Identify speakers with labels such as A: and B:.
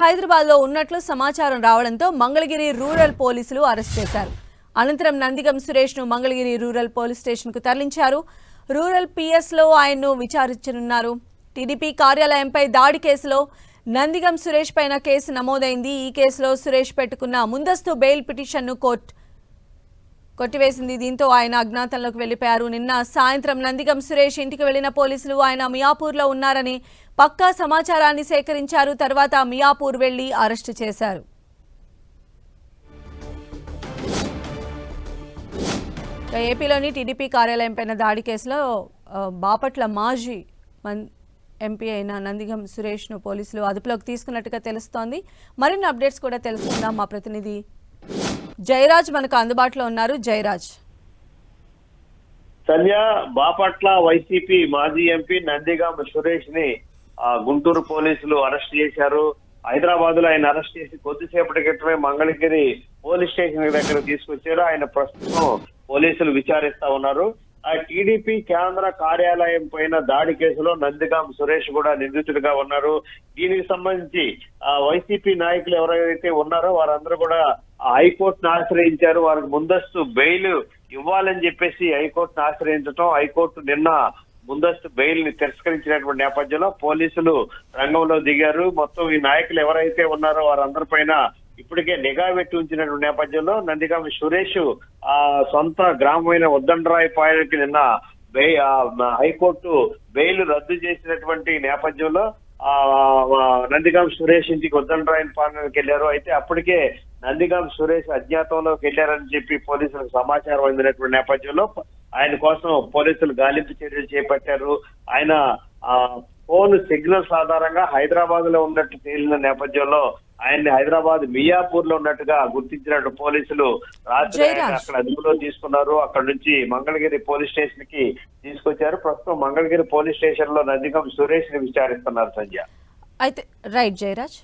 A: హైదరాబాద్లో ఉన్నట్లు సమాచారం రావడంతో మంగళగిరి రూరల్ పోలీసులు అరెస్ట్ చేశారు. అనంతరం నందిగం సురేష్ను మంగళగిరి రూరల్ పోలీస్ స్టేషన్కు తరలించారు. రూరల్ పిఎస్లో ఆయన్ను విచారించనున్నారు. టీడీపీ కార్యాలయంపై దాడి కేసులో నందిగం సురేష్ పైన కేసు నమోదైంది. ఈ కేసులో సురేష్ పెట్టుకున్న ముందస్తు బెయిల్ పిటిషన్ను కోర్టు కొట్టివేసింది. దీంతో ఆయన అజ్ఞాతంలోకి వెళ్ళిపోయారు నిన్న సాయంత్రం నందిగం సురేష్ ఇంటికి వెళ్ళిన పోలీసులు ఆయన మియాపూర్లో ఉన్నారని పక్కా సమాచారాన్ని సేకరించారు. తర్వాత మియాపూర్ వెళ్ళి అరెస్టు చేశారు. ఏపీలోని టీడీపీ కార్యాలయం పైన దాడి కేసులో బాపట్ల మాజీ మన్ ఎంపీ అయిన నందిగం సురేష్ను పోలీసులు అదుపులోకి తీసుకున్నట్టుగా తెలుస్తోంది. మరిన్ని అప్డేట్స్ కూడా తెలుసుకుందాం. మా ప్రతినిధి జయరాజ్ మనకు అందుబాటులో ఉన్నారు. జయరాజ్.
B: సంధ్య బాపట్ల వైసీపీ మాజీ ఎంపీ నందిగామ సురేష్ని ఆ, గుంటూరు పోలీసులు అరెస్ట్ చేశారు. హైదరాబాద్లో ఆయన అరెస్ట్ చేసి కొద్దిసేపటి క్రితమే మంగళగిరి పోలీస్ స్టేషన్ దగ్గర తీసుకొచ్చారు. ఆయన ప్రస్తుతం పోలీసులు విచారిస్తా ఉన్నారు. ఆ టీడీపీ కేంద్ర కార్యాలయం పైన దాడి కేసులో నందిగాం సురేష్ కూడా నిందితుడిగా ఉన్నారు. దీనికి సంబంధించి ఆ వైసీపీ నాయకులు ఎవరైతే ఉన్నారో వారందరూ కూడా హైకోర్టును ఆశ్రయించారు. వారికి ముందస్తు బెయిల్ ఇవ్వాలని చెప్పేసి హైకోర్టును ఆశ్రయించడం హైకోర్టు నిన్న ముందస్తు బెయిల్ని తిరస్కరించినటువంటి నేపథ్యంలో పోలీసులు రంగంలో దిగారు. మొత్తం ఈ నాయకులు ఎవరైతే ఉన్నారో వారందరిపైన ఇప్పటికే నిఘా పెట్టి ఉంచినటువంటి నేపథ్యంలో నందిగామ సురేష్ ఆ సొంత గ్రామమైన ఉద్దండరాయి పాయలకి నిన్న హైకోర్టు బెయిల్ రద్దు చేసినటువంటి నేపథ్యంలో ఆ నందిగాం సురేష్ ఇంటికి ఉద్దండరాయన్ పాలనకి వెళ్ళారు. అయితే అప్పటికే నందిగాం సురేష్ అజ్ఞాతంలోకి వెళ్ళారని చెప్పి పోలీసులకు సమాచారం అందినటువంటి నేపథ్యంలో ఆయన కోసం పోలీసులు గాలింపు చర్యలు చేపట్టారు. ఆయన ఆ ఫోన్ సిగ్నల్స్ ఆధారంగా హైదరాబాద్లో ఉన్నట్టు తేలిన నేపథ్యంలో ఆయన్ని హైదరాబాద్ మియాపూర్లో ఉన్నట్టుగా గుర్తించినట్టు పోలీసులు రాత్రి. అక్కడ అదుపులో తీసుకున్నారు. అక్కడ నుంచి మంగళగిరి పోలీస్ స్టేషన్కి తీసుకొచ్చారు. ప్రస్తుతం మంగళగిరి పోలీస్ స్టేషన్లో నందిగం సురేష్ని విచారిస్తున్నారు సంధ్య.
A: అయితే రైట్ జయరాజ్.